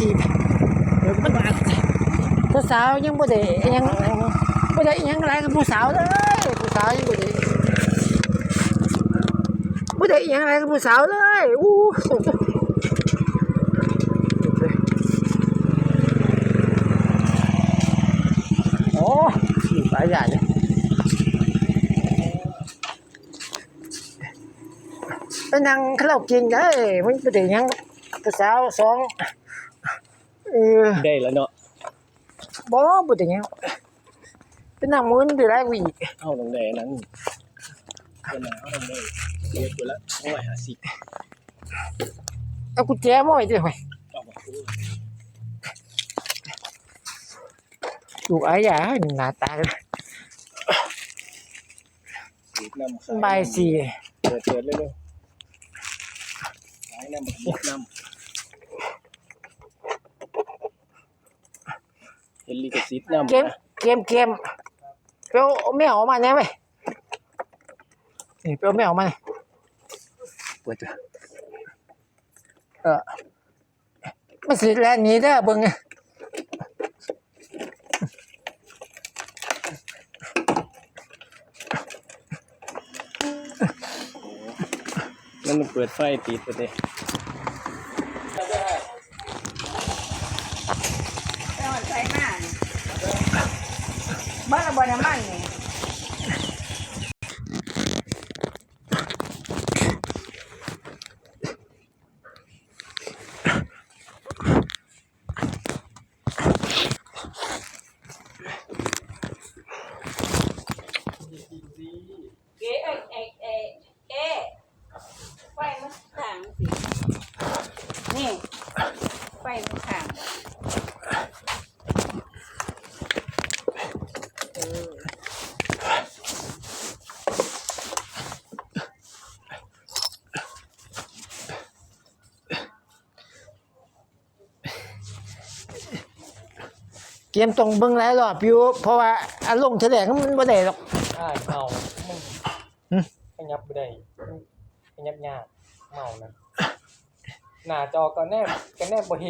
สิมันผู้สาวยังบ่ได้ยังบ่ได้ยังไรกับผู้สาวเลยผู้สาวยังบ่ได้บ่ได้ยังไรกับผู้สาวเลยอู้โอ้อยู่หลายอย่างเลยไปนั่งคาราโอเกะได้มันบ่ได้ยังผู้สาวสอง เออได้แล้วเนาะบ่บ่ได้หยังเป็นนางมื้นได้หลายกว่าอีกเอาตรงไหนนั้นเป็นหนาวตรงไหนเรียกกูละโอ้ยหาสิเอากุญแจมาไว้ด้วยเว้ยเอามาพูดดูอายาหน้าตาเลยสีน้ำขายบายสีเปิดเปิดเลยเร็วขายน้ำบักมุกน้ำ เห็นลิขสิทธิ์น้ำเกมเกมเกมไปเอาแม่ออกมาแน่เว้ยนี่ไปเอาแม่ออกมานี่เปิดตัวเออมันสิแลนหนี้เด้อเบิ่งอะนั่นมันเปิดไฟติดไปเลย แล้วมันใช้มาก บ้านระบายน้ำมันนี่ เอ๊ะเอ๊ะเอ๊ะเอ๊ะเอ๊ะไฟมันต่างสิ นี่ ไฟมันต่าง เกมต้องเบิ่งหลายรอบอยู่เพราะว่าอารมณ์แสดงมันบ่ได้หรอก ใช่เมามึงหึ ขยับไม่ได้ขยับยากเมานะ หน้าจอก็แนบก็แนบบ่เฮ